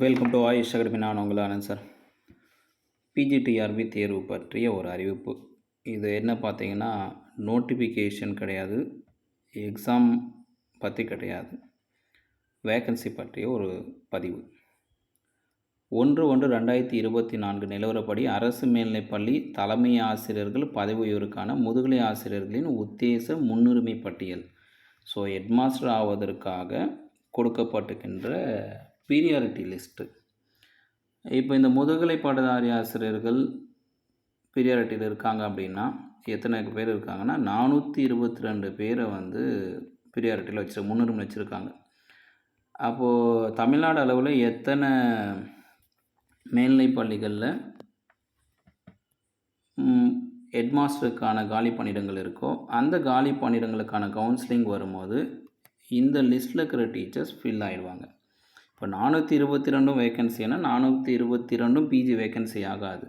Welcome to AYUSH academy நான் உங்கள் Anand sir PGTRB தேர்வு பற்றிய ஒரு அறிவிப்பு. இது என்ன பார்த்தீங்கன்னா நோட்டிஃபிகேஷன் கிடையாது. எக்ஸாம் பற்றி கிடையாது. வேக்கன்சி பற்றிய ஒரு பதிவு. ஒன்று ஒன்று ரெண்டாயிரத்தி இருபத்தி நான்கு நிலவரப்படி அரசு மேல்நிலைப்பள்ளி தலைமை ஆசிரியர்கள் பதவி உயர்வுக்கான முதுகலை ஆசிரியர்களின் உத்தேச முன்னுரிமை பட்டியல். ஸோ ஹெட்மாஸ்டர் ஆவதற்காக கொடுக்கப்பட்டுக்கின்ற பீரியாரிட்டி லிஸ்ட்டு இப்போ இந்த முதுகலை பாடதாரி ஆசிரியர்கள் பீரியாரிட்டியில் இருக்காங்க அப்படின்னா எத்தனை பேர் இருக்காங்கன்னா நானூற்றி இருபத்தி ரெண்டு பேரை வந்து பீரியாரிட்டியில் வச்சு முன்னுரிமை வச்சுருக்காங்க. அப்போது தமிழ்நாடு அளவில் எத்தனை மேல்நிலை பள்ளிகளில் ஹெட்மாஸ்டருக்கான காலி பணியிடங்கள் இருக்கோ அந்த காலி பணியிடங்களுக்கான கவுன்சிலிங் வரும்போது இந்த லிஸ்ட்டில் இருக்கிற டீச்சர்ஸ் ஃபில் ஆகிடுவாங்க இப்போ நானூற்றி இருபத்தி ரெண்டும் வேக்கன்சினா நானூற்றி இருபத்தி ரெண்டும் பிஜி வேக்கன்சி ஆகாது.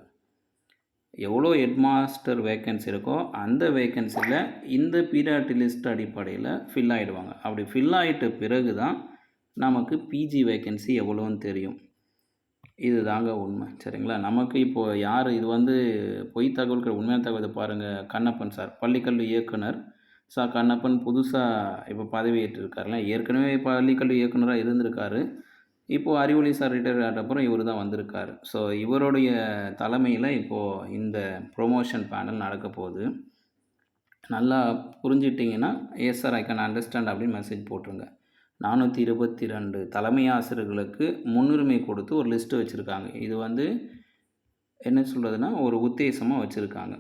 எவ்வளோ ஹெட்மாஸ்டர் வேக்கன்சி இருக்கோ அந்த வேக்கன்சியில் இந்த பீரியாட்டி லிஸ்ட் அடிப்படையில் ஃபில் ஆகிடுவாங்க அப்படி ஃபில் ஆகிட்ட பிறகு தான் நமக்கு பிஜி வேக்கன்சி எவ்வளோன்னு தெரியும். இது தாங்க உண்மை. சரிங்களா? நமக்கு இப்போது யார் இது வந்து பொய் தகவல்கள் உண்மையான தகவல் பாருங்கள் கண்ணப்பன் சார். பள்ளிக்கல்வி இயக்குனர். சார் கண்ணப்பன் புதுசாக இப்போ பதவியேற்றிருக்காருல ஏற்கனவே பள்ளிக்கல்வி இயக்குனராக இருந்திருக்காரு. இப்போது அறிவொளி சார் ரிட்டையர் ஆனப்புறம் இவர் தான் வந்திருக்கார். ஸோ இவருடைய தலைமையில் இப்போது இந்த ப்ரொமோஷன் பேனல் நடக்க போகுது. நல்லா புரிஞ்சிட்டிங்கன்னா yes sir I can understand அப்படின்னு மெசேஜ் போட்டுருங்க. நானூற்றி இருபத்தி ரெண்டு தலைமை ஆசிரியர்களுக்கு முன்னுரிமை கொடுத்து ஒரு லிஸ்ட்டு வச்சுருக்காங்க. இது வந்து என்ன சொல்கிறதுனா ஒரு உத்தேசமாக வச்சுருக்காங்க.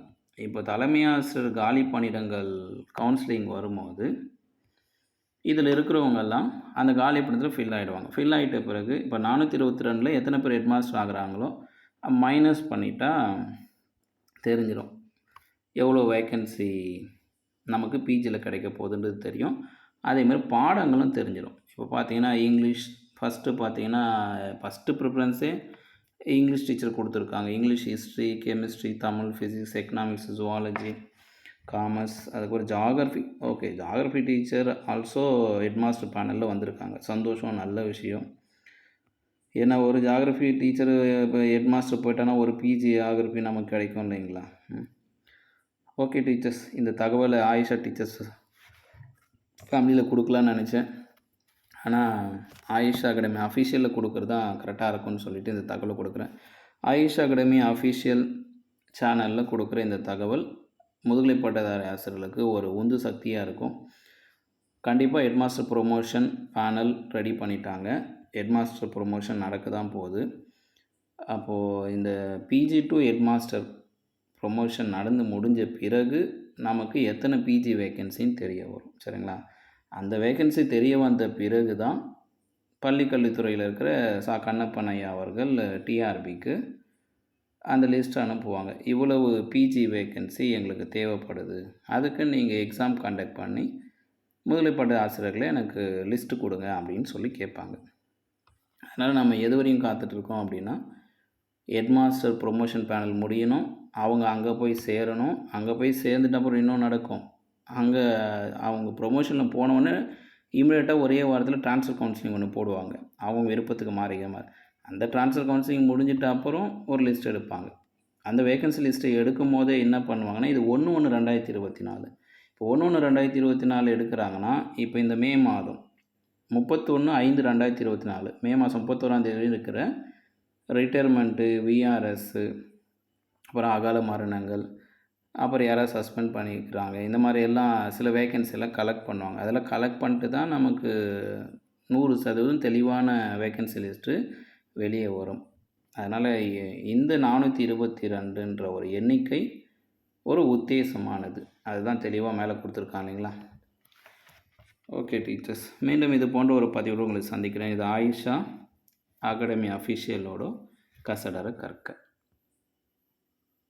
இப்போ தலைமை ஆசிரியர் காலி பணியிடங்கள் கவுன்சிலிங் வரும்போது இதில் இருக்கிறவங்கெல்லாம் அந்த காலி பணியில் ஃபில் ஆகிடுவாங்க ஃபில் ஆகிட்ட பிறகு இப்போ நானூற்றி இருபத்தி ரெண்டில் எத்தனை பேர் ஹெட்மாஸ்டர் ஆகுறாங்களோ மைனஸ் பண்ணிட்டா தெரிஞ்சிடும் எவ்வளோ வேக்கன்சி நமக்கு பிஜியில் கிடைக்க போகுதுன்றது தெரியும். அதேமாதிரி பாடங்களும் தெரிஞ்சிடும் இப்போ பார்த்தீங்கன்னா இங்கிலீஷ் ஃபஸ்ட்டு பார்த்தீங்கன்னா ஃபஸ்ட்டு ப்ரிஃபரன்ஸே இங்கிலீஷ் டீச்சர் கொடுத்துருக்காங்க. English history chemistry Tamil physics economics zoology commerce அதுக்கப்புறம் geography okay geography teacher also headmaster பேனலில் வந்திருக்காங்க. சந்தோஷம் நல்ல விஷயம். ஏன்னா ஒரு ஜாகிரஃபி டீச்சர் இப்போ ஹெட்மாஸ்டர் போயிட்டானா ஒரு பிஜி ஜியாகிரஃபி நமக்கு கிடைக்கும் இல்லைங்களா? ஓகே டீச்சர்ஸ் இந்த தகவலை ஆயிஷா டீச்சர்ஸ் ஃபேமிலியில் கொடுக்கலான்னு நினச்சேன். ஆனால் ஆயிஷா அகாடமி அஃபீஷியலில் கொடுக்குறது தான் கரெக்டாக இருக்கும்னு சொல்லிவிட்டு இந்த தகவலை கொடுக்குறேன். ஆயிஷா அகாடமி அஃபீஷியல் சேனலில் கொடுக்குற இந்த தகவல் முதுகலை பட்டதாரி ஆசிரியர்களுக்கு ஒரு உந்து சக்தியாக இருக்கும். கண்டிப்பாக ஹெட்மாஸ்டர் ப்ரொமோஷன் பேனல் ரெடி பண்ணிட்டாங்க. ஹெட்மாஸ்டர் ப்ரொமோஷன் நடக்க தான் போகுது. அப்போது இந்த பிஜி டு ஹெட்மாஸ்டர் ப்ரொமோஷன் நடந்து முடிஞ்ச பிறகு நமக்கு எத்தனை பிஜி வேக்கன்சின்னு தெரிய வரும். சரிங்களா? அந்த வேக்கன்சி தெரிய வந்த பிறகு தான் பள்ளிக்கல்வித்துறையில் இருக்கிற சா கண்ணப்பன் ஐயா அவர்கள் டிஆர்பிக்கு அந்த லிஸ்ட் அனுப்புவாங்க. இவ்வளவு பிஜி வேக்கன்சி எங்களுக்கு தேவைப்படுது. அதுக்கு நீங்கள் எக்ஸாம் கண்டக்ட் பண்ணி முதலைப்பட்ட ஆசிரியர்களை எனக்கு லிஸ்ட்டு கொடுங்க அப்படின்னு சொல்லி கேட்பாங்க. அதனால் நம்ம எது வரையும் காத்துட்ருக்கோம் அப்படின்னா ஹெட்மாஸ்டர் ப்ரொமோஷன் பேனல் முடியணும். அவங்க அங்கே போய் சேரணும். அங்கே போய் சேர்ந்துட்ட அப்புறம் இன்னும் நடக்கும். அங்கே அவங்க ப்ரொமோஷனில் போனவொடனே இமீடியட்டாக ஒரே வாரத்தில் ட்ரான்ஸ்ஃபர் கவுன்சிலிங் ஒன்று போடுவாங்க. அவங்க விருப்பத்துக்கு மாறிக்கிற மாதிரி. அந்த ட்ரான்ஸ்ஃபர் கவுன்சிலிங் முடிஞ்சிட்ட அப்புறம் ஒரு லிஸ்ட் எடுப்பாங்க. அந்த வேகன்சி லிஸ்ட்டை எடுக்கும் போதே என்ன பண்ணுவாங்கன்னா இது ஒன்று ஒன்று ரெண்டாயிரத்தி இருபத்தி நாலு. இப்போ ஒன்று ஒன்று ரெண்டாயிரத்தி இருபத்தி நாலு எடுக்கிறாங்கன்னா இப்போ இந்த மே மாதம் முப்பத்தொன்று ஐந்து ரெண்டாயிரத்தி இருபத்தி நாலு மே மாதம் முப்பத்தோராந்தேதி இருக்கிற ரிட்டையர்மெண்ட்டு விஆர்எஸ்ஸு அப்புறம் அகால மரணங்கள் அப்புறம் யாராவது சஸ்பெண்ட் பண்ணிக்கிறாங்க இந்த மாதிரி எல்லாம் சில வேக்கன்சி கலெக்ட் பண்ணுவாங்க. அதெல்லாம் கலெக்ட் பண்ணிட்டு தான் நமக்கு நூறு சதவீதம் தெளிவான வேக்கன்சி லிஸ்ட்டு வெளியே வரும். அதனால் இந்த நானூற்றி இருபத்தி ரெண்டுன்ற ஒரு எண்ணிக்கை ஒரு உத்தேசமானது. அதுதான் தெளிவாக மேலே கொடுத்துருக்காங்க இல்லைங்களா? ஓகே டீச்சர்ஸ் மீண்டும் இது போன்ற ஒரு பதிவோடு உங்களை சந்திக்கிறேன். இது ஆயிஷா அகாடமி அஃபிஷியலோட கசடர கற்க.